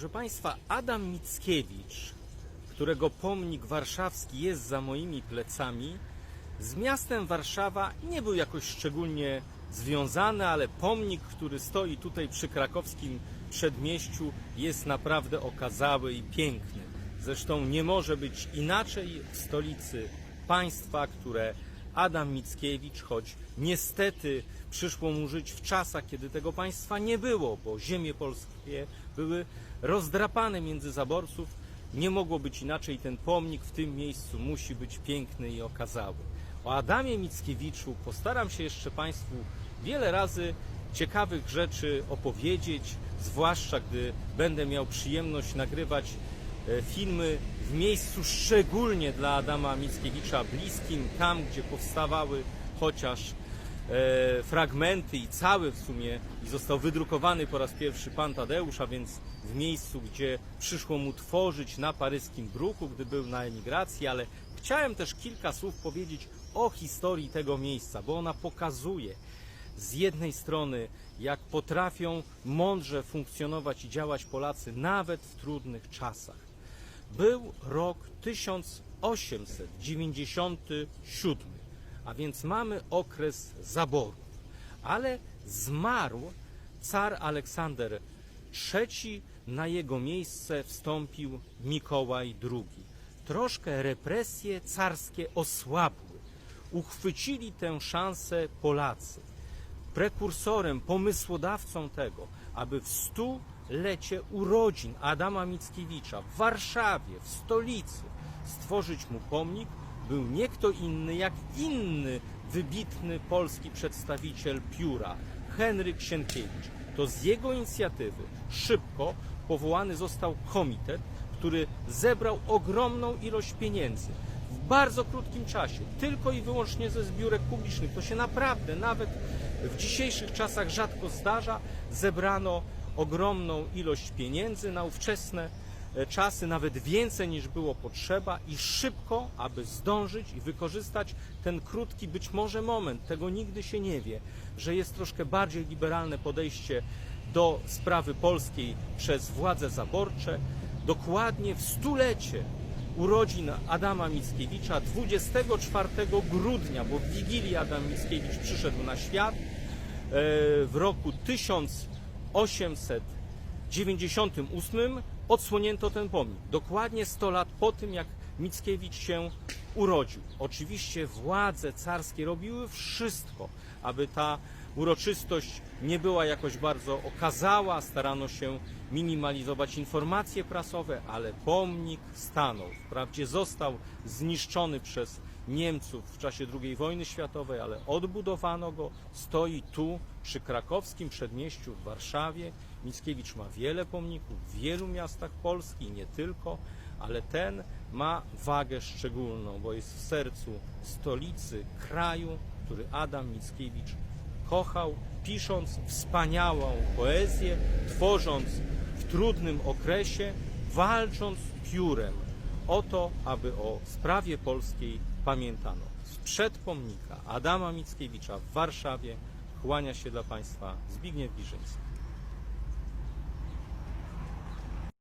Proszę Państwa, Adam Mickiewicz, którego pomnik warszawski jest za moimi plecami, z miastem Warszawa nie był jakoś szczególnie związany, ale pomnik, który stoi tutaj przy krakowskim przedmieściu, jest naprawdę okazały i piękny. Zresztą nie może być inaczej w stolicy państwa, które Adam Mickiewicz, choć niestety przyszło mu żyć w czasach, kiedy tego państwa nie było, bo ziemie polskie były rozdrapane między zaborców, nie mogło być inaczej. Ten pomnik w tym miejscu musi być piękny i okazały. O Adamie Mickiewiczu postaram się jeszcze Państwu wiele razy ciekawych rzeczy opowiedzieć, zwłaszcza gdy będę miał przyjemność nagrywać e, filmy w miejscu szczególnie dla Adama Mickiewicza bliskim, tam gdzie powstawały chociaż e, fragmenty i cały w sumie i został wydrukowany po raz pierwszy Pan Tadeusz, a więc w miejscu, gdzie przyszło mu tworzyć na paryskim bruku, gdy był na emigracji, ale chciałem też kilka słów powiedzieć o historii tego miejsca, bo ona pokazuje z jednej strony, jak potrafią mądrze funkcjonować i działać Polacy nawet w trudnych czasach. Był rok 1897, a więc mamy okres zaboru. Ale zmarł car Aleksander III, na jego miejsce wstąpił Mikołaj II. Troszkę represje carskie osłabły. Uchwycili tę szansę Polacy prekursorem, pomysłodawcą tego, aby w stulecie urodzin Adama Mickiewicza w Warszawie, w stolicy, stworzyć mu pomnik, był nie kto inny jak inny wybitny polski przedstawiciel pióra, Henryk Sienkiewicz. To z jego inicjatywy szybko powołany został komitet, który zebrał ogromną ilość pieniędzy w bardzo krótkim czasie, tylko i wyłącznie ze zbiórek publicznych. To się naprawdę nawet w dzisiejszych czasach rzadko zdarza. Zebrano ogromną ilość pieniędzy na ówczesne e, czasy, nawet więcej niż było potrzeba i szybko, aby zdążyć i wykorzystać ten krótki być może moment, tego nigdy się nie wie, że jest troszkę bardziej liberalne podejście do sprawy polskiej przez władze zaborcze. Dokładnie w stulecie urodzin Adama Mickiewicza 24 grudnia, bo w Wigilii Adam Mickiewicz przyszedł na świat e, w roku 1898 odsłonięto ten pomnik. Dokładnie 100 lat po tym, jak Mickiewicz się urodził. Oczywiście władze carskie robiły wszystko, aby ta uroczystość nie była jakoś bardzo okazała, starano się minimalizować informacje prasowe, ale pomnik stanął. Wprawdzie został zniszczony przez Niemców w czasie II wojny światowej, ale odbudowano go, stoi tu przy krakowskim przedmieściu w Warszawie. Mickiewicz ma wiele pomników w wielu miastach Polski nie tylko, ale ten ma wagę szczególną, bo jest w sercu stolicy kraju, który Adam Mickiewicz kochał, pisząc wspaniałą poezję, tworząc w trudnym okresie, walcząc piórem o to, aby o sprawie polskiej pamiętano. Sprzed pomnika Adama Mickiewicza w Warszawie kłania się dla Państwa Zbigniew Giżyński.